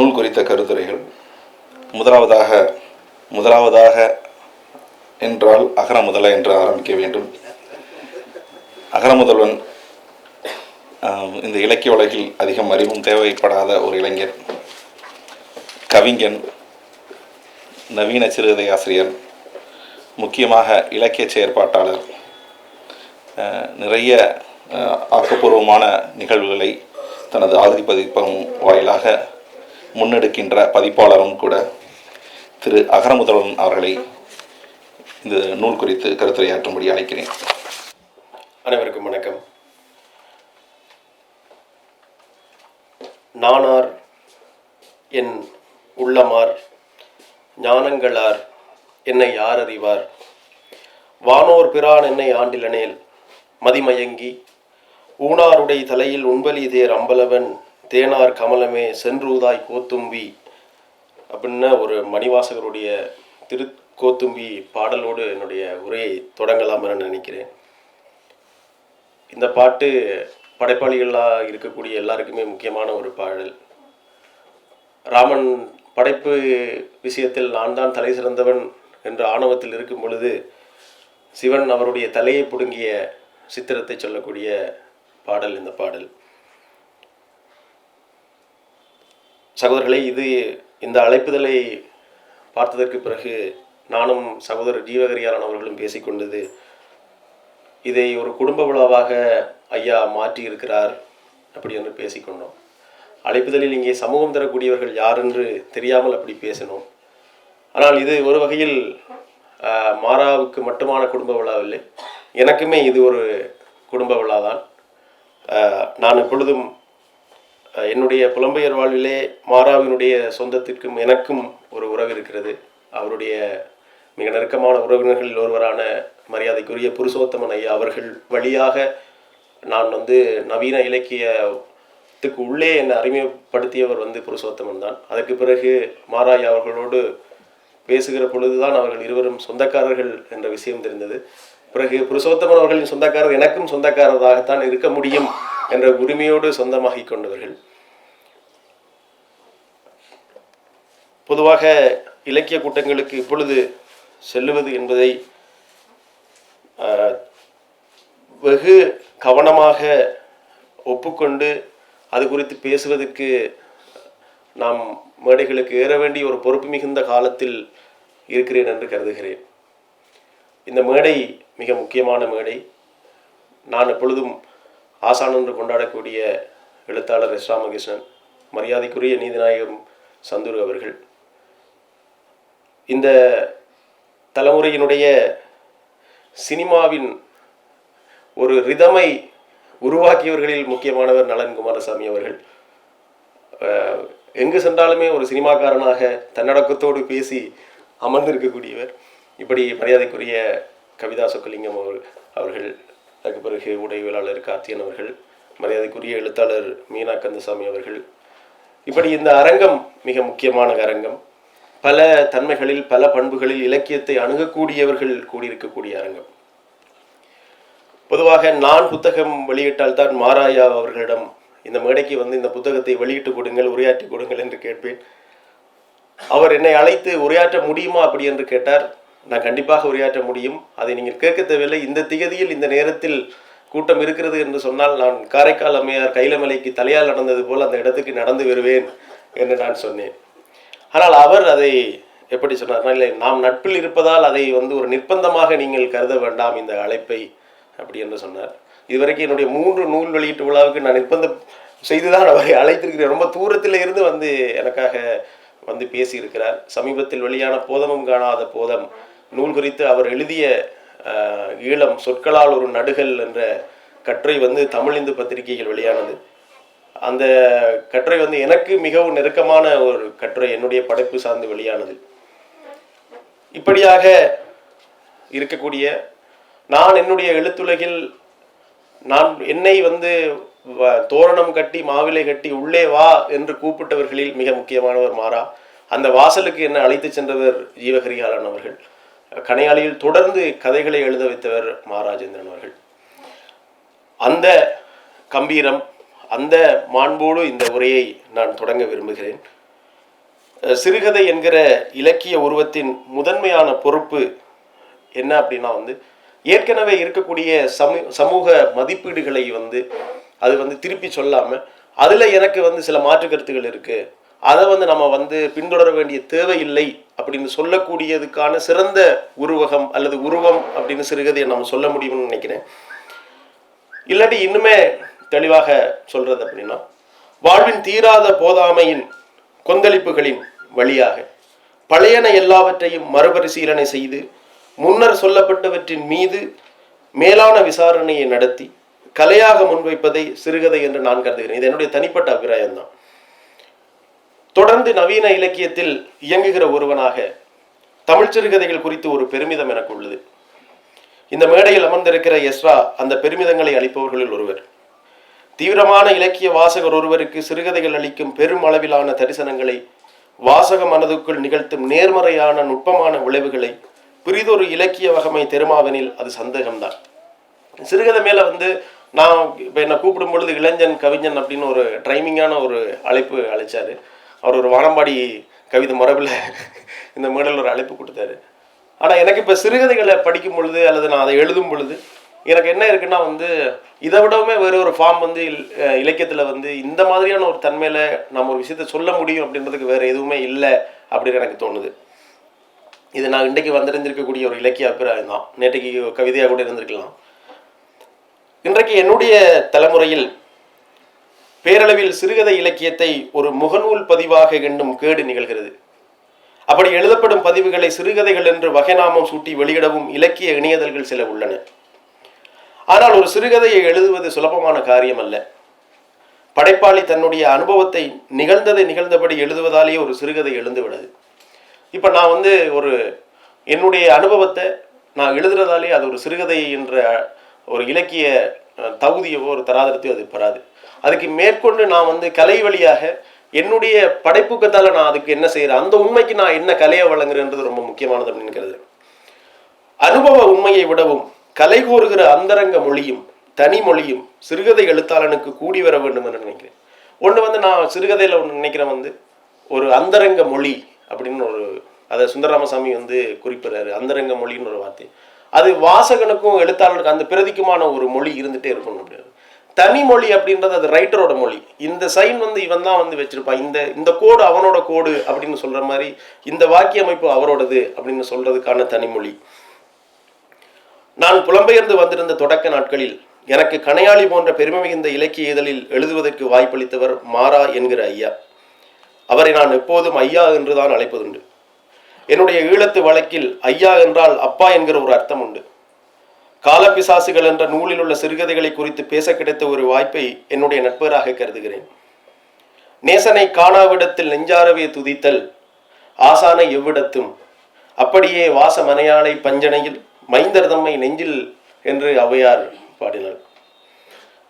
நூல் குறித்த கருத்துரைகள். முதலாவதாக முதலாவதாக என்றால் அகர முதல என்று ஆரம்பிக்க வேண்டும். அகர முதல்வன் இந்த இலக்கிய உலகில் அதிகம் அறிவும் தேவைப்படாத ஒரு இளைஞர் கவிஞன் நவீன சிறுகதை ஆசிரியர் முக்கியமாக இலக்கிய செயற்பாட்டாளர். நிறைய ஆக்கப்பூர்வமான நிகழ்வுகளை தனது ஆதி பதிப்பகம் வாயிலாக முன்னெடுக்கின்ற பதிப்பாளரும் கூட திரு அகரமுதலன் அவர்களை இந்த நூல் குறித்து கருத்துரையாற்றும்படி அழைக்கிறேன். அனைவருக்கும் வணக்கம். நானார் என் உள்ளமார் ஞானங்களார் என்னை யார் அறிவார் வானோர் பிரான் என்னை ஆண்டிலனேல் மதிமயங்கி ஊனாருடை தலையில் உண்பலி தேர் அம்பலவன் தேனார் கமலமே சென்றுதாய் கோத்தும்பி அப்படின்ன ஒரு மணிவாசகருடைய திருக்கோத்தும்பி பாடலோடு என்னுடைய உரையை தொடங்கலாம் என நினைக்கிறேன். இந்த பாட்டு படைப்பாளிகளாக இருக்கக்கூடிய எல்லாருக்குமே முக்கியமான ஒரு பாடல். ராமன் படைப்பு விஷயத்தில் நான் தான் தலை சிறந்தவன் என்ற ஆணவத்தில் இருக்கும் பொழுது சிவன் அவருடைய தலையை பிடுங்கிய சித்திரத்தை சொல்லக்கூடிய பாடல் இந்த பாடல். சகோதரர்களே இது இந்த அழைப்புதலை பார்த்ததற்கு பிறகு நானும் சகோதரர் ஜீவகரியாரன் அவர்களும் பேசிக்கொண்டது இதை ஒரு குடும்ப விழாவாக ஐயா மாற்றி இருக்கிறார் அப்படி என்று பேசிக்கொண்டோம் அழைப்புதலில் இங்கே சமூகம் தரக்கூடியவர்கள் யார் என்று தெரியாமல் அப்படி பேசினோம். ஆனால் இது ஒரு வகையில் மாறாவுக்கு மட்டுமான குடும்ப விழாவில்லை. எனக்குமே இது ஒரு குடும்ப விழா தான் நான் எப்பொழுதும் என்னுடைய புலம்பெயர் வாழ்விலே மாறாவினுடைய சொந்தத்திற்கும் எனக்கும் ஒரு உறவு இருக்கிறது. அவருடைய மிக நெருக்கமான உறவினர்களில் ஒருவரான மரியாதைக்குரிய புருஷோத்தமன் ஐயா அவர்கள் வழியாக நான் வந்து நவீன இலக்கியத்துக்கு உள்ளே என்னை அறிமுகப்படுத்தியவர் வந்து புருஷோத்தமன் தான். அதற்கு பிறகு மாராய் அவர்களோடு பேசுகிற பொழுதுதான் அவர்கள் இருவரும் சொந்தக்காரர்கள் என்ற விஷயம் தெரிந்தது. பிறகு புருஷோத்தமன் அவர்களின் சொந்தக்காரர் எனக்கும் சொந்தக்காரராகத்தான் இருக்க முடியும் என்ற உரிமையோடு சொந்தமாகிக் கொண்டவர்கள். பொதுவாக இலக்கிய கூட்டங்களுக்கு இப்பொழுது செல்லுவது என்பதை வெகு கவனமாக ஒப்புக்கொண்டு அது குறித்து பேசுவதற்கு நாம் மேடைகளுக்கு ஏற வேண்டிய ஒரு பொறுப்பு மிகுந்த காலத்தில் இருக்கிறேன் என்று கருதுகிறேன். இந்த மேடை மிக முக்கியமான மேடை. நான் எப்பொழுதும் ஆசான் என்று கொண்டாடக்கூடிய எழுத்தாளர் எஸ் ராமகிருஷ்ணன் மரியாதைக்குரிய நீதிநாயகம் சந்துரு அவர்கள். இந்த தலைமுறையினுடைய சினிமாவின் ஒரு ரிதமை உருவாக்கியவர்களில் முக்கியமானவர் நலன் குமாரசாமி அவர்கள். எங்கு சென்றாலுமே ஒரு சினிமாக்காரனாக தன்னடக்கத்தோடு பேசி அமர்ந்திருக்கக்கூடியவர். இப்படி மரியாதைக்குரிய கவிதா சொக்கலிங்கம் அவர் அவர்கள் அதுக்கு பிறகு உடைவியலாளர் கார்த்தியன் அவர்கள் மரியாதைக்குரிய எழுத்தாளர் மீனா கந்தசாமி அவர்கள். இப்படி இந்த அரங்கம் மிக முக்கியமான அரங்கம். பல தன்மைகளில் பல பண்புகளில் இலக்கியத்தை அணுகக்கூடியவர்கள் கூடியிருக்கக்கூடிய அரங்கம். பொதுவாக நான் புத்தகம் வெளியிட்டால் தான் மாராயா அவர்களிடம் இந்த மேடைக்கு வந்து இந்த புத்தகத்தை வெளியிட்டு கொடுங்கள் உரையாற்றி கொடுங்கள் என்று கேட்பேன். அவர் என்னை அழைத்து உரையாற்ற முடியுமா? அப்படி என்று கேட்டார். நான் கண்டிப்பாக உரையாற்ற முடியும். அதை நீங்கள் கேட்க தேவையில்லை. இந்த திகதியில் இந்த நேரத்தில் கூட்டம் இருக்கிறது என்று சொன்னால் நான் காரைக்கால் அம்மையார் கைலமலைக்கு தலையால் நடந்தது போல் அந்த இடத்துக்கு நடந்து வருவேன் என்று நான் சொன்னேன். ஆனால் அவர் அதை எப்படி சொன்னார்? இல்லை நாம் நட்பில் இருப்பதால் அதை வந்து ஒரு நிர்பந்தமாக நீங்கள் கருத வேண்டாம் இந்த அழைப்பை அப்படி என்று சொன்னார். இதுவரைக்கும் என்னுடைய மூன்று நூல் வெளியீட்டு விழாவுக்கு நான் நிர்பந்தம் செய்துதான் அவரை அழைத்திருக்கிறேன். ரொம்ப தூரத்தில் இருந்து வந்து எனக்காக வந்து பேசியிருக்கிறார். சமீபத்தில் வெளியான போதமும் காணாத போதம் நூல் குறித்து அவர் எழுதிய ஈழம் சொற்களால் ஒரு நடுகள் என்ற கட்டுரை வந்து தமிழ் இந்து பத்திரிகையில் வெளியானது. அந்த கட்டுரை வந்து எனக்கு மிகவும் நெருக்கமான ஒரு கட்டுரை என்னுடைய படைப்பு சார்ந்து வெளியானது. இப்படியாக இருக்கக்கூடிய நான் என்னுடைய எழுத்துலகில் நான் என்னை வந்து வ- தோரணம் கட்டி மாவிலை கட்டி உள்ளே வா என்று கூப்பிட்டவர்களில் மிக முக்கியமானவர் மாறா. அந்த வாசலுக்கு என்னை அழைத்து சென்றவர் ஜீவகரிகாலன் அவர்கள். கனையாளியில் தொடர்ந்து கதைகளை எழுத வைத்தவர் மகாராஜேந்திரன் அவர்கள். அந்த கம்பீரம் அந்த மாண்போடு இந்த உரையை நான் தொடங்க விரும்புகிறேன். சிறுகதை என்கிற இலக்கிய உருவத்தின் முதன்மையான பொறுப்பு என்ன அப்படின்னா வந்து ஏற்கனவே இருக்கக்கூடிய சமூ சமூக மதிப்பீடுகளை வந்து அது வந்து திருப்பி சொல்லாமல் அதில் எனக்கு வந்து சில மாற்று கருத்துகள் இருக்குது அதை வந்து நம்ம வந்து பின்தொடர வேண்டிய தேவையில்லை அப்படின்னு சொல்லக்கூடியதுக்கான சிறந்த உருவகம் அல்லது உருவம் அப்படின்னு சிறுகதையை நம்ம சொல்ல முடியும்னு நினைக்கிறேன். இல்லாட்டி இன்னுமே தெளிவாக சொல்றது அப்படின்னா வாழ்வின் தீராத போதாமையின் கொந்தளிப்புகளின் வழியாக பழையன எல்லாவற்றையும் மறுபரிசீலனை செய்து முன்னர் சொல்லப்பட்டவற்றின் மீது மேலான விசாரணையை நடத்தி கலையாக முன்வைப்பதை சிறுகதை என்று நான் கருதுகிறேன். இது என்னுடைய தனிப்பட்ட அபிப்பிராயம்தான். தொடர்ந்து நவீன இலக்கியத்தில் இயங்குகிற ஒருவனாக தமிழ் சிறுகதைகள் குறித்து ஒரு பெருமிதம் எனக்கு உள்ளது. இந்த மேடையில் அமர்ந்திருக்கிற எஸ்ரா அந்த பெருமிதங்களை அளிப்பவர்களில் ஒருவர். தீவிரமான இலக்கிய வாசகர் ஒருவருக்கு சிறுகதைகள் அளிக்கும் பெரும் அளவிலான தரிசனங்களை வாசக மனதுக்குள் நிகழ்த்தும் நேர்மறையான நுட்பமான விளைவுகளை பிரிதொரு இலக்கிய வகமை தெருமாவெனில் அது சந்தேகம்தான். சிறுகதை மேலே வந்து நான் இப்போ என்னை கூப்பிடும் பொழுது இளைஞன் கவிஞன் அப்படின்னு ஒரு ட்ரைமிங்கான ஒரு அழைப்பு அழைச்சாரு அவர் ஒரு வானம்பாடி கவிதை மரபில் இந்த மேடல் ஒரு அழைப்பு கொடுத்தாரு. ஆனால் எனக்கு இப்போ சிறுகதைகளை படிக்கும் பொழுது அல்லது நான் அதை எழுதும் பொழுது எனக்கு என்ன இருக்குன்னா வந்து இதை விடவுமே வேறு ஒரு ஃபார்ம் வந்து இலக்கியத்தில் வந்து இந்த மாதிரியான ஒரு தன்மையில் நம்ம ஒரு விஷயத்தை சொல்ல முடியும் அப்படின்றதுக்கு வேறு எதுவுமே இல்லை அப்படின்னு எனக்கு தோணுது. இது நான் இன்றைக்கு வந்திருந்திருக்கக்கூடிய ஒரு இலக்கிய அபிப்பிராயம் தான். நேற்றைக்கு கவிதையாக கூட இருந்திருக்கலாம். இன்றைக்கு என்னுடைய தலைமுறையில் பேரளவில் சிறுகதை இலக்கியத்தை ஒரு முகநூல் பதிவாக எண்ணும் கேடு நிகழ்கிறது. அப்படி எழுதப்படும் பதிவுகளை சிறுகதைகள் என்று வகைநாமம் சூட்டி வெளியிடவும் இலக்கிய இணையதழ்கள் சில உள்ளன. ஆனால் ஒரு சிறுகதையை எழுதுவது சுலபமான காரியம் அல்ல படைப்பாளி தன்னுடைய அனுபவத்தை நிகழ்ந்ததை நிகழ்ந்தபடி எழுதுவதாலேயே ஒரு சிறுகதை எழுந்துவிடுது. இப்போ நான் வந்து ஒரு என்னுடைய அனுபவத்தை நான் எழுதுறதாலே அது ஒரு சிறுகதை என்ற ஒரு இலக்கிய தகுதியவோ ஒரு தராதரத்தையோ அது பெறாது. அதுக்கு மேற்கொண்டு நான் வந்து கலை வழியாக என்னுடைய படைப்புக்கத்தால் நான் அதுக்கு என்ன செய்கிறேன் அந்த உண்மைக்கு நான் என்ன கலையை வழங்குறேன்றது ரொம்ப முக்கியமானது அப்படின்னு அனுபவ உண்மையை விடவும் கலை கூறுகிற அந்தரங்க மொழியும் தனி மொழியும் சிறுகதை எழுத்தாளனுக்கு கூடி வர வேண்டும் என்று நினைக்கிறேன். ஒன்று வந்து நான் சிறுகதையில் ஒன்று நினைக்கிறேன் வந்து ஒரு அந்தரங்க மொழி அப்படின்னு ஒரு அதை சுந்தரராமசாமி வந்து குறிப்பிடுறாரு அந்தரங்க மொழின்னு ஒரு வார்த்தை. அது வாசகனுக்கும் எழுத்தாளனுக்கும் அந்த பிரதிக்குமான ஒரு மொழி இருந்துகிட்டே இருக்கணும் அப்படின்னு. தனி மொழி அப்படின்றது அது ரைட்டரோட மொழி. இந்த சைன் வந்து இவன் தான் வந்து வச்சிருப்பான். இந்த இந்த கோடு அவனோட கோடு அப்படின்னு சொல்ற மாதிரி இந்த வாக்கிய அமைப்பு அவரோடது அப்படின்னு சொல்றதுக்கான தனிமொழி நான் புலம்பெயர்ந்து வந்திருந்த தொடக்க நாட்களில் எனக்கு கணையாளி போன்ற பெருமை மிகுந்த இலக்கிய இதழில் எழுதுவதற்கு வாய்ப்பளித்தவர் மாறா என்கிற ஐயா. அவரை நான் எப்போதும் ஐயா என்றுதான் அழைப்பதுண்டு. என்னுடைய ஈழத்து வழக்கில் ஐயா என்றால் அப்பா என்கிற ஒரு அர்த்தம் உண்டு. காலப்பிசாசுகள் என்ற நூலில் உள்ள சிறுகதைகளை குறித்து பேச கிடைத்த ஒரு வாய்ப்பை என்னுடைய நட்பராக கருதுகிறேன். நேசனை காணாவிடத்தில் நெஞ்சாரவே துதித்தல் ஆசானை எவ்விடத்தும். அப்படியே வாச மனையாளை பஞ்சனையில் மைந்தர் தம்மை நெஞ்சில் என்று அவையார் பாடினார்.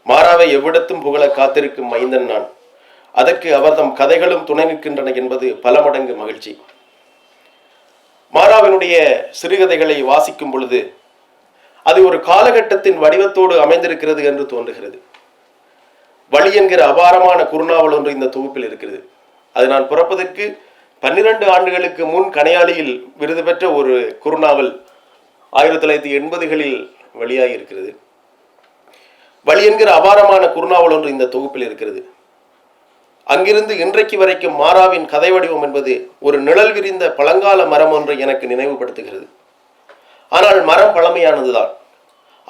மாறாவை எவ்விடத்தும் புகழ காத்திருக்கும் மைந்தன் நான். அதற்கு அவர்தம் கதைகளும் துணை நிற்கின்றன என்பது பல மடங்கு மகிழ்ச்சி. மாறாவினுடைய சிறுகதைகளை வாசிக்கும் பொழுது அது ஒரு காலகட்டத்தின் வடிவத்தோடு அமைந்திருக்கிறது என்று தோன்றுகிறது. வழி என்கிற அபாரமான குறுநாவல் ஒன்று இந்த தொகுப்பில் இருக்கிறது. அது நான் பிறப்பதற்கு பன்னிரண்டு ஆண்டுகளுக்கு முன் கனையாளியில் விருது பெற்ற ஒரு குறுநாவல் ஆயிரத்தி தொள்ளாயிரத்தி எண்பதுகளில் வெளியாகி இருக்கிறது. வழி என்கிற அபாரமான குறுநாவல் ஒன்று இந்த தொகுப்பில் இருக்கிறது. அங்கிருந்து இன்றைக்கு வரைக்கும் மாறாவின் கதை வடிவம் என்பது ஒரு நிழல் விரிந்த பழங்கால மரம் ஒன்றை எனக்கு நினைவுபடுத்துகிறது. ஆனால் மரம் பழமையானதுதான்.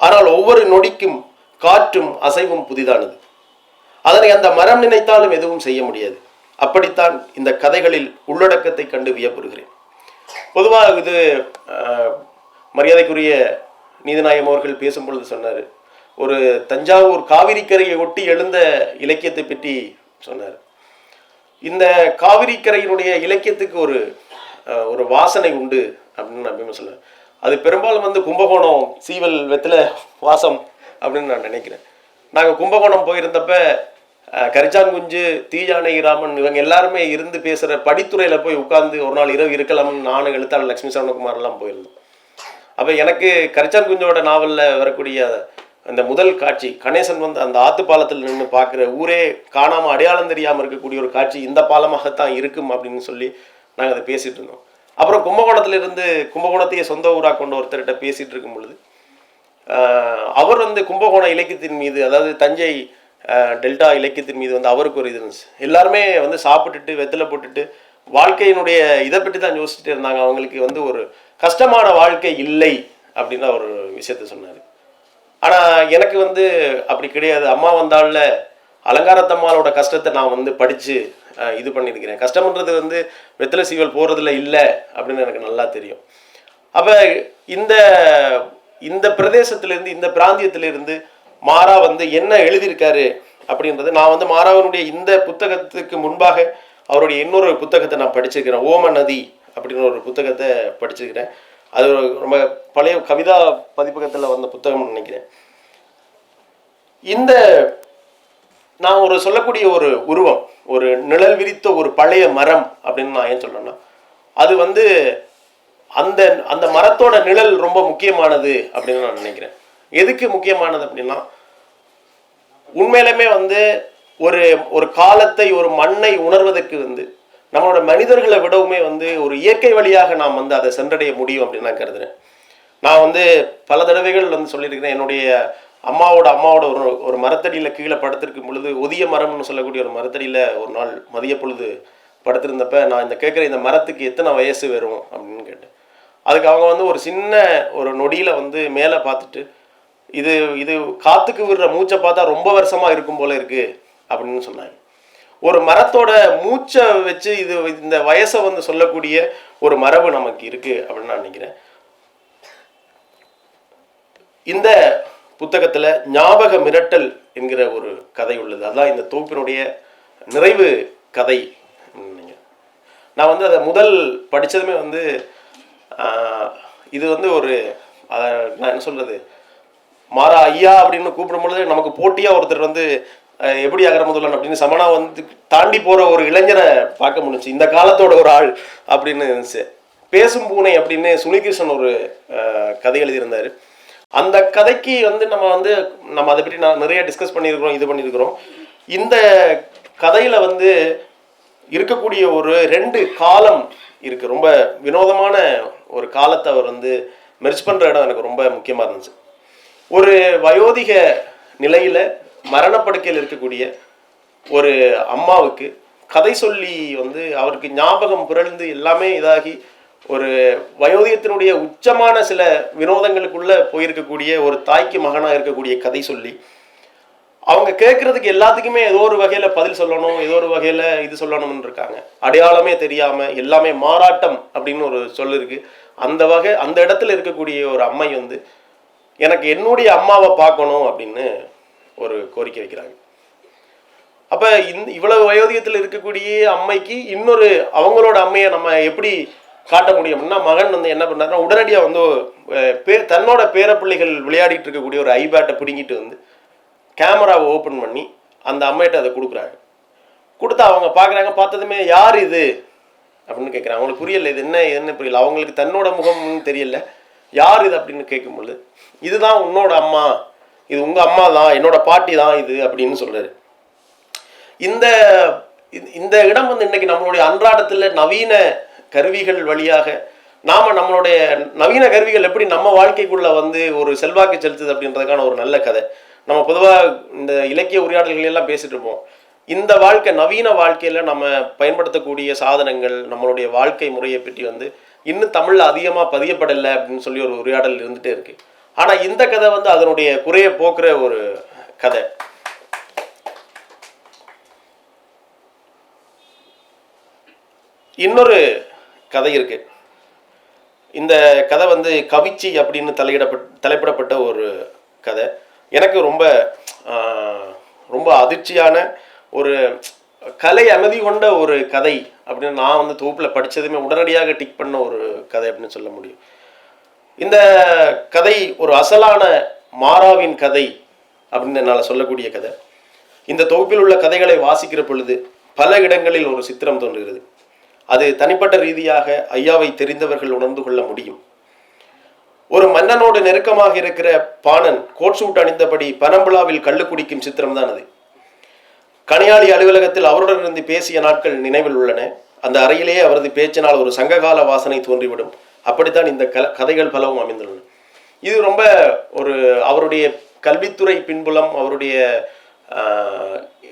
ஆனால் ஒவ்வொரு நொடிக்கும் காற்றும் அசைவும் புதிதானது. அதனை அந்த மரம் நினைத்தாலும் எதுவும் செய்ய முடியாது. அப்படித்தான் இந்த கதைகளில் உள்ளடக்கத்தை கண்டு வியப்புறுகிறேன். பொதுவாக இது மரியாதைக்குரிய நீதிநாயகம் அவர்கள் பேசும் பொழுது சொன்னார். ஒரு தஞ்சாவூர் காவிரி கரையை ஒட்டி எழுந்த இலக்கியத்தை பற்றி சொன்னார். இந்த காவிரி கரையினுடைய இலக்கியத்துக்கு ஒரு ஒரு வாசனை உண்டு அப்படின்னு நான் சொல்லுவேன் அது பெரும்பாலும் வந்து கும்பகோணம் சீவல் வெத்தில வாசம் அப்படின்னு நான் நினைக்கிறேன். நாங்கள் கும்பகோணம் போயிருந்தப்ப கரிச்சான்குஞ்சு தீஜானகி ராமன் இவங்க எல்லாருமே இருந்து பேசுகிற படித்துறையில் போய் உட்காந்து ஒரு நாள் இரவு இருக்கலாம்னு நானும் எழுத்தாளர் லக்ஷ்மி சரவணகுமார்லாம் போயிருந்தோம். அப்போ எனக்கு கரிச்சான்குஞ்சோட நாவலில் வரக்கூடிய அந்த முதல் காட்சி கணேசன் வந்து அந்த ஆத்து பாலத்தில் நின்று பார்க்குற ஊரே காணாமல் அடையாளம் தெரியாமல் இருக்கக்கூடிய ஒரு காட்சி இந்த பாலமாகத்தான் இருக்கும் அப்படின்னு சொல்லி நாங்கள் அதை பேசிகிட்டு இருந்தோம். அப்புறம் கும்பகோணத்திலிருந்து கும்பகோணத்தையே சொந்த ஊராக கொண்ட ஒருத்தர்கிட்ட பேசிகிட்டு இருக்கும் பொழுது அவர் வந்து கும்பகோண இலக்கியத்தின் மீது அதாவது தஞ்சை டெல்டா இலக்கியத்தின் மீது வந்து அவருக்கு ஒரு இது இருந்துச்சு. எல்லாருமே வந்து சாப்பிட்டுட்டு வெத்தலை போட்டுட்டு வாழ்க்கையினுடைய இதை பற்றி தான் யோசிச்சுட்டு இருந்தாங்க. அவங்களுக்கு வந்து ஒரு கஷ்டமான வாழ்க்கை இல்லை அப்படின்னு அவர் விஷயத்த சொன்னார். ஆனால் எனக்கு வந்து அப்படி கிடையாது. அம்மா வந்தால அலங்காரத்தம்மாளோட கஷ்டத்தை நான் வந்து படித்து இது பண்ணியிருக்கிறேன். கஷ்டம்ன்றது வந்து வெத்தலை சீவல் போகிறதுல இல்லை அப்படின்னு எனக்கு நல்லா தெரியும். அப்போ இந்த இந்த பிரதேசத்திலேருந்து இந்த பிராந்தியத்திலிருந்து மாறா வந்து என்ன எழுதியிருக்காரு அப்படின்றது நான் வந்து மாறாவனுடைய இந்த புத்தகத்துக்கு முன்பாக அவருடைய இன்னொரு புத்தகத்தை நான் படிச்சிருக்கிறேன் ஓம நதி அப்படின்னு ஒரு புத்தகத்தை படிச்சிருக்கிறேன். அது ரொம்ப பழைய கவிதா பதிப்பகத்தில் வந்த புத்தகம்னு நினைக்கிறேன். இந்த நான் ஒரு சொல்லக்கூடிய ஒரு உருவம் ஒரு நிழல் விரித்த ஒரு பழைய மரம் அப்படின்னு நான் ஏன் சொல்றேன்னா அது வந்து அந்த அந்த மரத்தோட நிழல் ரொம்ப முக்கியமானது அப்படின்னு நான் நினைக்கிறேன். எதுக்கு முக்கியமானது அப்படின்னா உண்மையிலுமே வந்து ஒரு ஒரு காலத்தை ஒரு மண்ணை உணர்வதற்கு வந்து நம்மளோட மனிதர்களை விடவுமே வந்து ஒரு இயற்கை வழியாக நாம் வந்து அதை சென்றடைய முடியும் அப்படின்னு நான் கருதுறேன். நான் வந்து பல தடவைகள் வந்து சொல்லியிருக்கிறேன் என்னுடைய அம்மாவோட அம்மாவோட ஒரு ஒரு மரத்தடியில் கீழே படுத்திருக்கும் பொழுது ஒதிய மரம்னு சொல்லக்கூடிய ஒரு மரத்தடியில் ஒரு நாள் மதிய பொழுது படுத்திருந்தப்ப நான் இந்த கேட்குற இந்த மரத்துக்கு எத்தனை வயசு வரும் அப்படின்னு கேட்டேன். அதுக்கு அவங்க வந்து ஒரு சின்ன ஒரு நொடியில் வந்து மேலே பார்த்துட்டு இது இது காற்றுக்கு விடுற மூச்சை பார்த்தா ரொம்ப வருஷமாக இருக்கும் போல இருக்குது அப்படின்னு சொன்னாங்க. ஒரு மரத்தோட மூச்சை வச்சு இது இந்த வயசை வந்து சொல்லக்கூடிய ஒரு மரபு நமக்கு இருக்குது அப்படின்னு நான் நினைக்கிறேன். இந்த புத்தகத்தில் ஞாபக மிரட்டல் என்கிற ஒரு கதை உள்ளது. அதான் இந்த தொகுப்பினுடைய நிறைவு கதை. நான் வந்து அதை முதல் படித்ததுமே வந்து இது வந்து ஒரு அதை நான் என்ன சொல்கிறது மாறா ஐயா அப்படின்னு கூப்பிடும் பொழுது நமக்கு போட்டியாக ஒருத்தர் வந்து எப்படி அகர முதல்வன் அப்படின்னு சமனா வந்து தாண்டி போகிற ஒரு இளைஞரை பார்க்க முடிஞ்சுச்சு இந்த காலத்தோட ஒரு ஆள் அப்படின்னு இருந்துச்சு. பேசும் பூனை அப்படின்னு சுனிகிருஷ்ணன் ஒரு கதை எழுதியிருந்தார். அந்த கதைக்கு வந்து நம்ம வந்து நம்ம அதை பற்றி நான் நிறைய டிஸ்கஸ் பண்ணியிருக்கிறோம் இது பண்ணியிருக்கிறோம். இந்த கதையில் வந்து இருக்கக்கூடிய ஒரு ரெண்டு காலம் இருக்கு. ரொம்ப வினோதமான ஒரு காலத்தை அவர் வந்து மெர்ச் பண்ற இடம் எனக்கு ரொம்ப முக்கியமா இருந்துச்சு. ஒரு வயோதிக நிலையில மரணப்படுக்கையில் இருக்கக்கூடிய ஒரு அம்மாவுக்கு கதை சொல்லி வந்து அவருக்கு ஞாபகம் புரழ்ந்து எல்லாமே இதாகி ஒரு வயோதியத்தினுடைய உச்சமான சில வினோதங்களுக்குள்ள போயிருக்கக்கூடிய ஒரு தாய்க்கு மகனாக இருக்கக்கூடிய கதை சொல்லி அவங்க கேட்கறதுக்கு எல்லாத்துக்குமே ஏதோ ஒரு வகையில பதில் சொல்லணும் ஏதோ ஒரு வகையில இது சொல்லணும்னு இருக்காங்க. அடையாளமே தெரியாம எல்லாமே மாறாட்டம் அப்படின்னு ஒரு சொல் இருக்கு. அந்த வகை அந்த இடத்துல இருக்கக்கூடிய ஒரு அம்மை வந்து எனக்கு என்னுடைய அம்மாவை பார்க்கணும் அப்படின்னு ஒரு கோரிக்கை வைக்கிறாங்க. அப்ப இந்த இவ்வளவு வயோதிகத்தில் இருக்கக்கூடிய அம்மைக்கு இன்னொரு அவங்களோட அம்மையை நம்ம எப்படி காட்ட முடியும்னா மகன் வந்து என்ன பண்ணாருன்னா உடனடியாக வந்து பே தன்னோட பேரப்பிள்ளைகள் விளையாடிட்டு இருக்கக்கூடிய ஒரு ஐபேட்டை பிடுங்கிட்டு வந்து கேமராவை ஓப்பன் பண்ணி அந்த அம்மையிட்ட அதை கொடுக்குறாங்க. கொடுத்து அவங்க பார்க்குறாங்க பார்த்ததுமே யார் இது? அப்படின்னு கேட்குறாங்க அவங்களுக்கு புரியல இது என்ன என்ன புரியல. அவங்களுக்கு தன்னோட முகம்னு தெரியல. யார் இது? அப்படின்னு கேட்கும்பொழுது இதுதான் உன்னோட அம்மா. இது உங்கள் அம்மா தான். என்னோட பாட்டி தான் இது அப்படின்னு சொல்கிறாரு இந்த இந்த- இந்த இடம் வந்து இன்னைக்கு நம்மளுடைய அன்றாடத்தில் நவீன கருவிகள் வழியாக நாம நம்மளுடைய நவீன கருவிகள் எப்படி நம்ம வாழ்க்கைக்குள்ளே வந்து ஒரு செல்வாக்கு செலுத்துது அப்படின்றதுக்கான ஒரு நல்ல கதை. நம்ம பொதுவாக இந்த இலக்கிய உரையாடல்கள் எல்லாம் பேசிட்டு இருப்போம். இந்த வாழ்க்கை நவீன வாழ்க்கையில் நம்ம பயன்படுத்தக்கூடிய சாதனங்கள் நம்மளுடைய வாழ்க்கை முறையை பற்றி வந்து இன்னும் தமிழில் அதிகமாக பதியப்படலை அப்படின்னு சொல்லி ஒரு உரையாடல் இருந்துகிட்டே இருக்கு. ஆனால் இந்த கதை வந்து அதனுடைய குறைய போக்குற ஒரு கதை. இன்னொரு கதை இருக்கு. இந்த கதை வந்து கவிச்சி அப்படின்னு தலையிடப்பட் தலைப்பிடப்பட்ட ஒரு கதை. எனக்கு ரொம்ப ரொம்ப அதிர்ச்சியான ஒரு கலை அமைதி கொண்ட ஒரு கதை அப்படின்னு நான் வந்து தொகுப்பில் படித்ததுமே உடனடியாக டிக் பண்ண ஒரு கதை அப்படின்னு சொல்ல முடியும். இந்த கதை ஒரு அசலான மாறாவின் கதை அப்படின்னு என்னால் சொல்லக்கூடிய கதை. இந்த தொகுப்பில் உள்ள கதைகளை வாசிக்கிற பொழுது பல இடங்களில் ஒரு சித்திரம் தோன்றுகிறது. அது தனிப்பட்ட ரீதியாக ஐயாவை தெரிந்தவர்கள் உணர்ந்து கொள்ள முடியும். ஒரு மன்னனோடு நெருக்கமாக இருக்கிற பாணன் கோட் சூட் அணிந்தபடி பனம்புலாவில் கள்ளு குடிக்கும் சித்திரம் தான் அது. கனியாளி அலுவலகத்தில் அவருடன் இருந்து பேசிய நாட்கள் நினைவில் உள்ளன. அந்த அறையிலேயே அவரது பேச்சினால் ஒரு சங்ககால வாசனை தோன்றிவிடும். அப்படித்தான் இந்த கல கதைகள் பலவும் அமைந்துள்ளன. இது ரொம்ப ஒரு அவருடைய கல்வித்துறை பின்புலம் அவருடைய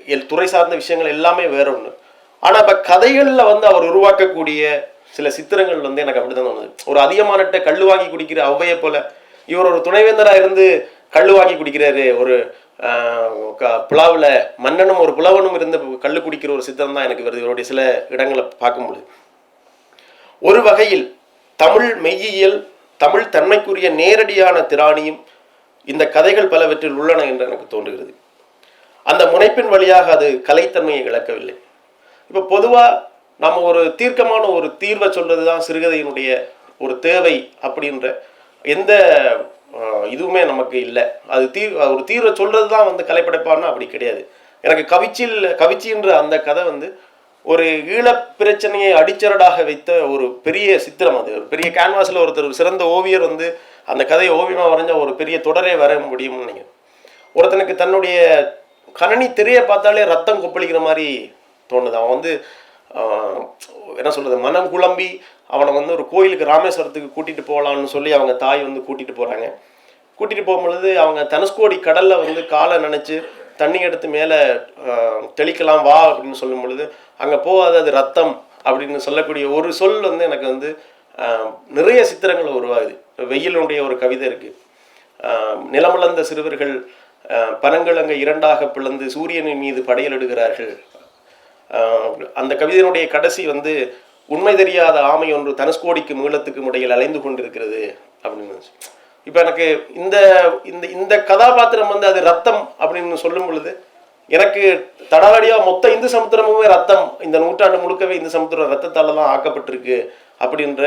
எல்- துறை சார்ந்த விஷயங்கள் எல்லாமே வேற ஒன்று ஆனால் இப்போ கதைகளில் வந்து அவர் உருவாக்கக்கூடிய சில சித்திரங்கள் வந்து எனக்கு அப்படிதான் தோணுது. ஒரு அதிகமானட்ட கல் வாங்கி குடிக்கிற ஔவையை போல இவர் ஒரு துணைவேந்தராக இருந்து கல் வாங்கி குடிக்கிறாரு. ஒரு புலாவில் மன்னனும் ஒரு புலவனும் இருந்து கள்ளு குடிக்கிற ஒரு சித்திரம் தான் எனக்கு வருது. இவருடைய சில இடங்களை பார்க்கும்பொழுது. ஒரு வகையில் தமிழ் மெய்யியல் தமிழ் தன்மைக்குரிய நேரடியான திராணியும் இந்த கதைகள் பலவற்றில் உள்ளன என்று எனக்கு தோன்றுகிறது. அந்த முனைப்பின் வழியாக அது கலைத்தன்மையை இழக்கவில்லை. இப்போ பொதுவாக நம்ம ஒரு தீர்க்கமான ஒரு தீர்வை சொல்றது தான் சிறுகதையினுடைய ஒரு தேவை அப்படின்ற எந்த இதுவுமே நமக்கு இல்லை. அது தீர் ஒரு தீர்வை சொல்றது தான் வந்து கலைப்படைப்பான்னா அப்படி கிடையாது. எனக்கு கவிச்சில் கவிச்சின்ற அந்த கதை வந்து ஒரு ஈழப் பிரச்சனையை அடிச்சரடாக வைத்த ஒரு பெரிய சித்திரம் அது. ஒரு பெரிய கேன்வாஸில் ஒருத்தர் சிறந்த ஓவியர் வந்து அந்த கதையை ஓவியமாக வரைஞ்ச ஒரு பெரிய தொடரே வர முடியும்னு நீங்கள் ஒருத்தனுக்கு தன்னுடைய கணனி திரையை பார்த்தாலே ரத்தம் கொப்பளிக்கிற மாதிரி தோணுது. அவன் வந்து என்ன சொல்கிறது மனம் குழம்பி அவனை வந்து ஒரு கோயிலுக்கு ராமேஸ்வரத்துக்கு கூட்டிகிட்டு போகலான்னு சொல்லி அவங்க தாய் வந்து கூட்டிகிட்டு போகிறாங்க கூட்டிகிட்டு போகும்பொழுது அவங்க தனுஷ்கோடி கடலில் வந்து காலை நினச்சி தண்ணி எடுத்து மேலே தெளிக்கலாம் வா அப்படின்னு சொல்லும் பொழுது அங்கே போகாது அது ரத்தம் அப்படின்னு சொல்லக்கூடிய ஒரு சொல் வந்து எனக்கு வந்து நிறைய சித்திரங்கள் உருவாகுது. வெயிலுடைய ஒரு கவிதை இருக்குது ஆஹ், நிலமளந்த சிறுவர்கள் பனங்கள் அங்கே இரண்டாக பிளந்து சூரியனின் மீது படையலிடுகிறார்கள் அந்த கவிதையினுடைய கடைசி வந்து உண்மை தெரியாத ஆமை ஒன்று தனுஷ்கோடிக்கு மீளத்துக்கு முடையில் அலைந்து கொண்டிருக்கிறது அப்படின்னு இப்போ எனக்கு இந்த இந்த இந்த கதாபாத்திரம் வந்து அது ரத்தம் அப்படின்னு சொல்லும் பொழுது எனக்கு தடாலடியாக மொத்த இந்து சமுத்திரமுமே ரத்தம். இந்த நூற்றாண்டு முழுக்கவே இந்து சமுத்திரம் ரத்தத்தால் தான் ஆக்கப்பட்டிருக்கு அப்படின்ற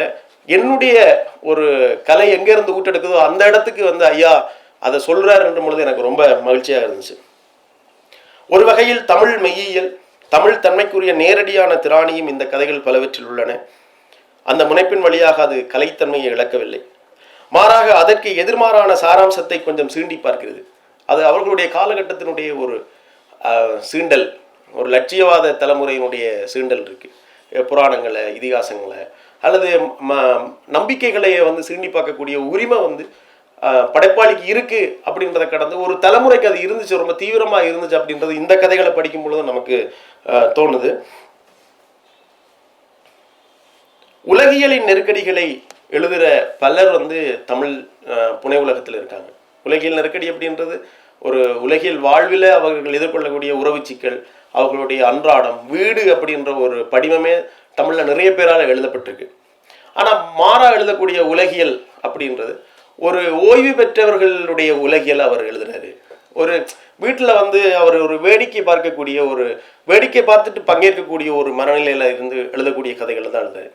என்னுடைய ஒரு கலை எங்கேருந்து ஊட்டெடுக்குதோ அந்த இடத்துக்கு வந்து ஐயா அதை சொல்கிறாருன்ற பொழுது எனக்கு ரொம்ப மகிழ்ச்சியாக இருந்துச்சு. ஒரு வகையில் தமிழ் மெய்யியல் தமிழ் தன்மைக்குரிய நேரடியான திராணியும் இந்த கதைகள் பலவற்றில் உள்ளன. அந்த முனைப்பின் வழியாக அது கலைத்தன்மையை இழக்கவில்லை. மாறாக அதற்கு எதிர்மாறான சாராம்சத்தை கொஞ்சம் சீண்டி பார்க்கிறது. அது அவர்களுடைய காலகட்டத்தினுடைய ஒரு சீண்டல் ஒரு லட்சியவாத தலைமுறையினுடைய சீண்டல் இருக்குது புராணங்களை இதிகாசங்களை அல்லது ம- நம்பிக்கைகளையே வந்து சீண்டி பார்க்கக்கூடிய உரிமை வந்து படைப்பாளிக்கு இருக்கு அப்படின்றத கடந்து ஒரு தலைமுறைக்கு அது இருந்துச்சு ரொம்ப தீவிரமா இருந்துச்சு அப்படின்றது இந்த கதைகளை படிக்கும் பொழுது நமக்கு தோணுது. உலகியலின் நெருக்கடிகளை எழுதுகிற பலர் வந்து தமிழ் புனை உலகத்தில் இருக்காங்க. உலகியல் நெருக்கடி அப்படின்றது ஒரு உலகியல் வாழ்வில் அவர்கள் எதிர்கொள்ளக்கூடிய உறவு சிக்கல் அவர்களுடைய அன்றாடம் வீடு அப்படின்ற ஒரு படிமமே தமிழில் நிறைய பேரால் எழுதப்பட்டிருக்கு. ஆனால் மாறா எழுதக்கூடிய உலகியல் அப்படின்றது ஒரு ஓய்வு பெற்றவர்களுடைய உலகியல் அவர் எழுதுறாரு. ஒரு வீட்டில் வந்து அவர் ஒரு வேடிக்கை பார்க்கக்கூடிய ஒரு வேடிக்கை பார்த்துட்டு பங்கேற்கக்கூடிய ஒரு மனநிலையில் இருந்து எழுதக்கூடிய கதைகள் தான் எழுதுறாரு.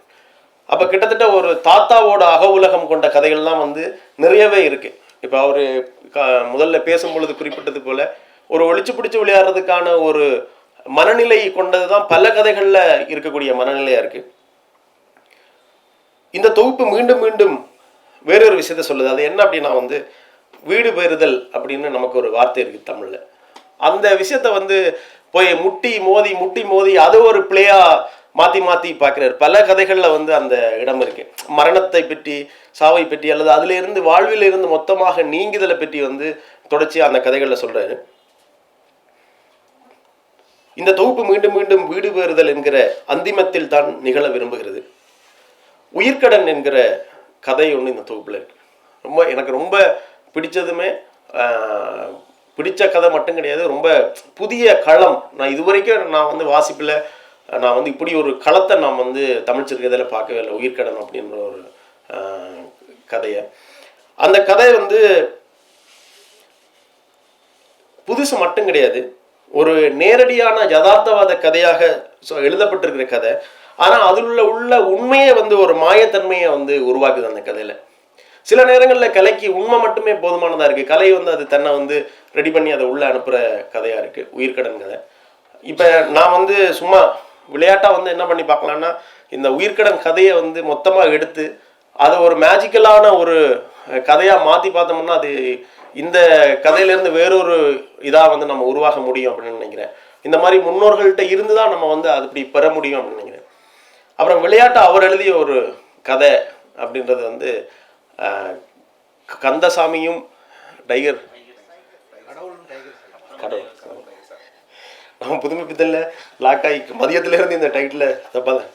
அப்போ கிட்டத்தட்ட ஒரு தாத்தாவோட அக உலகம் கொண்ட கதைகள்லாம் வந்து நிறையவே இருக்கு. இப்போ அவர் முதல்ல பேசும் பொழுது குறிப்பிட்டது போல ஒரு ஒழிச்சு பிடிச்சி விளையாடுறதுக்கான ஒரு மனநிலை கொண்டது தான் பல கதைகளில் இருக்கக்கூடிய மனநிலையாக இருக்கு. இந்த தொகுப்பு மீண்டும் மீண்டும் வேறொரு விஷயத்த சொல்லுது. அது என்ன அப்படின்னா வந்து வீடு பெறுதல் அப்படின்னு நமக்கு ஒரு வார்த்தை இருக்குது தமிழில். அந்த விஷயத்த வந்து போய் முட்டி மோதி முட்டி மோதி அது ஒரு பிளேயா மாற்றி மாற்றி பார்க்குறாரு. பல கதைகளில் வந்து அந்த இடம் இருக்கு. மரணத்தை பற்றி சாவை பற்றி அல்லது அதிலிருந்து வாழ்வில் இருந்து மொத்தமாக நீங்குதலை பற்றி வந்து தொடர்ச்சி அந்த கதைகளில் சொல்கிறாரு இந்த தொகுப்பு மீண்டும் மீண்டும் வீடு பெறுதல் என்கிற அந்திமத்தில் தான் நிகழ விரும்புகிறது. உயிர்க்கடன் என்கிற கதை ஒன்று இந்த தொகுப்பில் இருக்குது ரொம்ப எனக்கு ரொம்ப பிடிச்சதுமே பிடித்த கதை மட்டும் கிடையாது ரொம்ப புதிய களம். நான் இதுவரைக்கும் நான் வந்து வாசிப்பில் நான் வந்து இப்படி ஒரு களத்தை நான் வந்து தமிழ் சிறுகதையில் பார்க்கவே இல்லை. உயிர்க்கடன் அப்படின்ற ஒரு கதையை. அந்த கதை வந்து புதுசு மட்டும் கிடையாது. ஒரு நேரடியான யதார்த்தவாத கதையாக எழுதப்பட்டிருக்கிற கதை. ஆனால் அதில் உள்ள உள்ள உண்மையை வந்து ஒரு மாயத்தன்மையை வந்து உருவாக்குது அந்த கதையில். சில நேரங்களில் கலைக்கு உண்மை மட்டுமே போதுமானதாக இருக்குது கலை வந்து அது தன்னை வந்து ரெடி பண்ணி அதை உள்ளே அனுப்புகிற கதையாக இருக்குது உயிர்க்கடன் கதை. இப்போ நான் வந்து சும்மா விளையாட்டாக வந்து என்ன பண்ணி பார்க்கலான்னா இந்த உயிர்க்கடன் கதையை வந்து மொத்தமாக எடுத்து அதை ஒரு மேஜிக்கலான ஒரு கதையாக மாற்றி பார்த்தோம்னா அது இந்த கதையிலேருந்து வேறொரு இதாக வந்து நம்ம உருவாக முடியும் அப்படின்னு நினைக்கிறேன். இந்த மாதிரி முன்னோர்கள்ட்ட இருந்து தான் நம்ம வந்து அது இப்படி பெற முடியும் அப்படின்னு நினைக்கிறேன். அப்புறம் விளையாட்டு அவர் எழுதிய ஒரு கதை அப்படின்றது வந்து கந்தசாமியும் டைகர். கடவுள். நம்ம புதுமை பித்தல்ல லாக் ஆகி மதியத்திலேருந்து இந்த டைட்டில் தப்பாதான்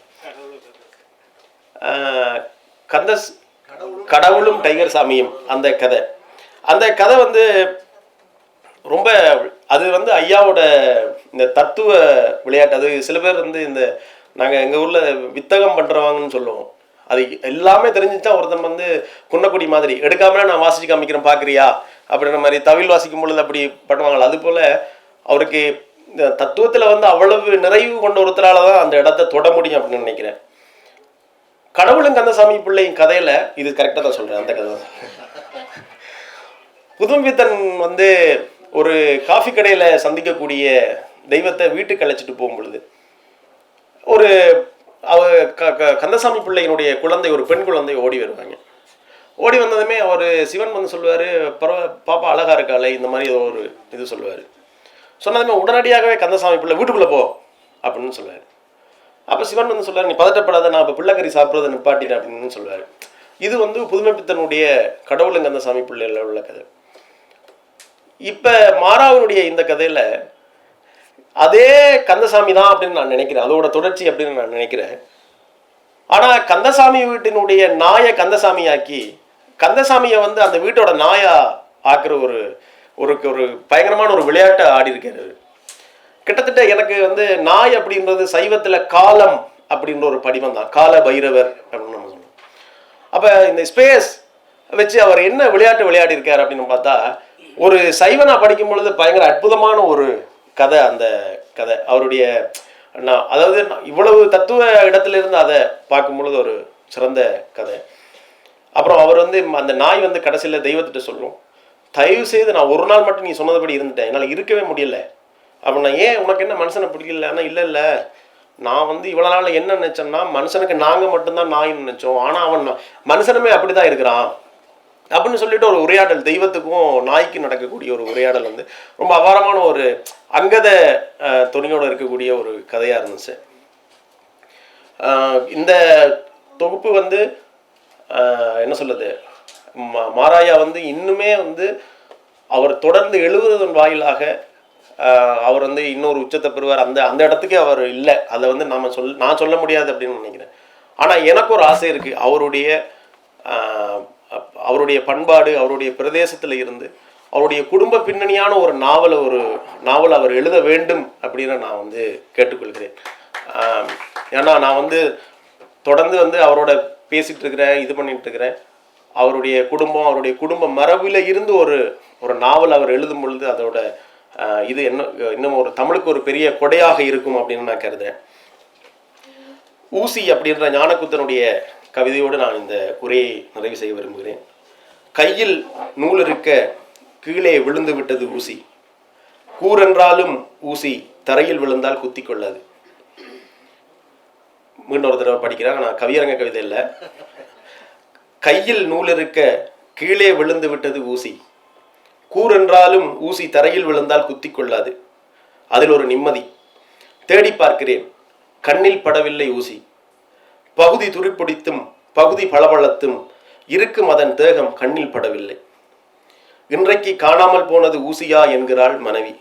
ஆஹ் கந்த கடவுளும் டைகர் சாமியும் அந்த கதை. அந்த கதை வந்து ரொம்ப அது வந்து ஐயாவோட இந்த தத்துவ விளையாட்டு. அது சில பேர் வந்து இந்த நாங்கள் எங்கள் ஊரில் வித்தகம் பண்ணுறவங்கன்னு சொல்லுவோம். அது எல்லாமே தெரிஞ்சுச்சா ஒருத்தன் வந்து குன்னக்குடி மாதிரி எடுக்காமலே நான் வாசிச்சு காமிக்கிறேன் பார்க்குறியா அப்படின்ற மாதிரி தவில் வாசிக்கும் பொழுது அப்படி பண்ணுவாங்களா அது போல் அவருக்கு இந்த தத்துவத்தில் வந்து அவ்வளவு நிறைவு கொண்ட ஒருத்தரால் தான் அந்த இடத்த தொட முடியும் அப்படின்னு நினைக்கிறேன். கடவுளும் கந்தசாமி பிள்ளையின் கதையில இது கரெக்டாக தான் சொல்றேன் அந்த கதை. தான் புதும்பித்தன் வந்து ஒரு காஃபி கடையில சந்திக்கக்கூடிய தெய்வத்தை வீட்டுக்கு அழைச்சிட்டு போகும் பொழுது ஒரு அவ க- க- கந்தசாமி பிள்ளையினுடைய குழந்தை ஒரு பெண் குழந்தை ஓடி வருவாங்க. ஓடி வந்ததுமே அவர் சிவன் வந்து சொல்லுவார் பரவ பாப்பா அழகாக இருக்காளே இந்த மாதிரி ஏதோ ஒரு இது சொல்லுவார். சொன்னதுமே உடனடியாகவே கந்தசாமி பிள்ளை வீட்டுக்குள்ளே போ அப்படின்னு சொல்லுவார். அப்போ சிவன் வந்து சொல்லுவார் நீ பதட்டப்படாத நான் இப்போ பிள்ளைக்கறி சாப்பிட்றத நிப்பாட்டிட்டேன் அப்படின்னு சொல்லுவார். இது வந்து புதுமைப்பித்தனுடைய கடவுளுங்க அந்த சாமி பிள்ளைல உள்ள கதை. இப்போ மாறாவனுடைய இந்த கதையில் அதே கந்தசாமி தான் அப்படின்னு நான் நினைக்கிறேன். அதோட தொடர்ச்சி அப்படின்னு நான் நினைக்கிறேன். ஆனால் கந்தசாமி வீட்டினுடைய நாயை கந்தசாமியாக்கி கந்தசாமியை வந்து அந்த வீட்டோட நாயா ஆக்குற ஒரு ஒரு ஒரு பயங்கரமான ஒரு விளையாட்டை ஆடி இருக்காரு கிட்டத்தட்ட எனக்கு வந்து நாய் அப்படின்றது சைவத்தில் காலம் அப்படின்ற ஒரு படிவம் தான். கால பைரவர் அப்படின்னு நம்ம சொல்லுவோம் அப்போ இந்த ஸ்பேஸ் வச்சு அவர் என்ன விளையாட்டு விளையாடி இருக்கார் அப்படின்னு பார்த்தா ஒரு சைவனா படிக்கும் பொழுது பயங்கர அற்புதமான ஒரு கதை அந்த கதை. அவருடைய நான் அதாவது இவ்வளவு தத்துவ இடத்துல இருந்து அதை பார்க்கும்பொழுது ஒரு சிறந்த கதை. அப்புறம் அவர் வந்து அந்த நாய் வந்து கடைசியில் தெய்வத்திட்ட சொல்லும் தயவு செய்து நான் ஒரு நாள் மட்டும் நீ சொன்னதுபடி இருந்துட்டேன். என்னால் இருக்கவே முடியல. அப்படின்னா ஏன்? உனக்கு என்ன மனுஷனை பிடிக்கல? ஆனால் இல்லை இல்லை. நான் வந்து இவ்வளோ நாள் என்ன நினச்சேன்னா மனுஷனுக்கு நாங்கள் மட்டும்தான் நாயின்னு நினச்சோம். ஆனால் அவன் மனுஷனுமே அப்படி தான் இருக்கிறான். அப்படின்னு சொல்லிட்டு ஒரு உரையாடல் தெய்வத்துக்கும் நாய்க்கும் நடக்கக்கூடிய ஒரு உரையாடல் வந்து ரொம்ப அபாரமான ஒரு அங்கத துணியோடு இருக்கக்கூடிய ஒரு கதையாக இருந்துச்சு. இந்த தொகுப்பு வந்து என்ன சொல்லுது மா- மாராயா வந்து இன்னுமே வந்து அவர் தொடர்ந்து எழுதுவதன் வாயிலாக அவர் வந்து இன்னொரு உச்சத்தை பெறுவார். அந்த அந்த இடத்துக்கே அவர் இல்லை. அதை வந்து நம்ம சொல் நான் சொல்ல முடியாது அப்படின்னு நினைக்கிறேன். ஆனால் எனக்கு ஒரு ஆசை இருக்குது அவருடைய அவருடைய பண்பாடு அவருடைய பிரதேசத்தில் இருந்து அவருடைய குடும்ப பின்னணியான ஒரு நாவலை ஒரு நாவல் அவர் எழுத வேண்டும் அப்படின்னு நான் வந்து கேட்டுக்கொள்கிறேன். ஏன்னா நான் வந்து தொடர்ந்து வந்து அவரோட பேசிகிட்டு இருக்கிறேன் இது பண்ணிட்டு இருக்கிறேன் அவருடைய குடும்பம் அவருடைய குடும்ப மரபில் இருந்து ஒரு ஒரு நாவல் அவர் எழுதும் பொழுது அதோட இது என்ன இன்னும் ஒரு தமிழுக்கு ஒரு பெரிய கொடையாக இருக்கும் அப்படின்னு நான் கருதுறேன். ஊசி அப்படின்ற ஞானக்குத்தனுடைய கவிதையோடு நான் இந்த உரையை நிறைவு செய்ய விரும்புகிறேன். கையில் நூல் இருக்க கீழே விழுந்து விட்டது ஊசி. கூரென்றாலும் ஊசி தரையில் விழுந்தால் குத்தி கொள்ளாது. மீண்டும் ஒரு தடவை படிக்கிறாங்க நான் கவியரங்க கவிதை இல்லை. கையில் நூல் இருக்க கீழே விழுந்து விட்டது ஊசி. கூரென்றாலும் ஊசி தரையில் விழுந்தால் குத்தி கொள்ளாது. அதில் ஒரு நிம்மதி. தேடி பார்க்கிறேன். கண்ணில் படவில்லை ஊசி. பகுதி துருப்பிடித்தும் பகுதி பளபளத்தும் இருக்கும் அதன் தேகம் கண்ணில் படவில்லை. இன்றைக்கு காணாமல் போனது ஊசியா என்கிறாள் மனைவி.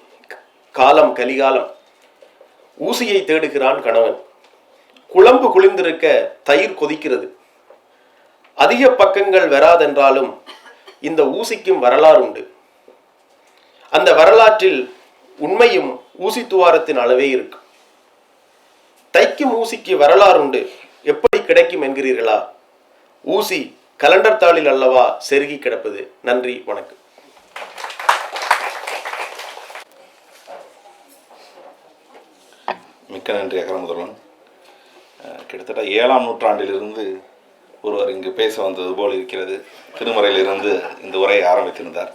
காலம் கலிகாலம். ஊசியை தேடுகிறான் கணவன். குழம்பு குளிர்ந்திருக்க தயிர் கொதிக்கிறது. அதிக பக்கங்கள் வராதென்றாலும் இந்த ஊசிக்கும் வரலாறு உண்டு அந்த வரலாற்றில் உண்மையும் ஊசி துவாரத்தின் அளவே இருக்கும் தைக்கும் ஊசிக்கு வரலாறு உண்டு கிடைக்கும் என்கிறீர்களா? ஊசி கலண்டர் தாளில் அல்லவா செருகி கிடப்பது? நன்றி வணக்கம். மிக்க நன்றி அகரமுதல்வன் கிட்டத்தட்ட ஏழாம் நூற்றாண்டிலிருந்து ஒருவர் இங்கு பேச வந்தது போல் இருக்கிறது. திருமறையிலிருந்து இந்த உரையை ஆரம்பித்திருந்தார்.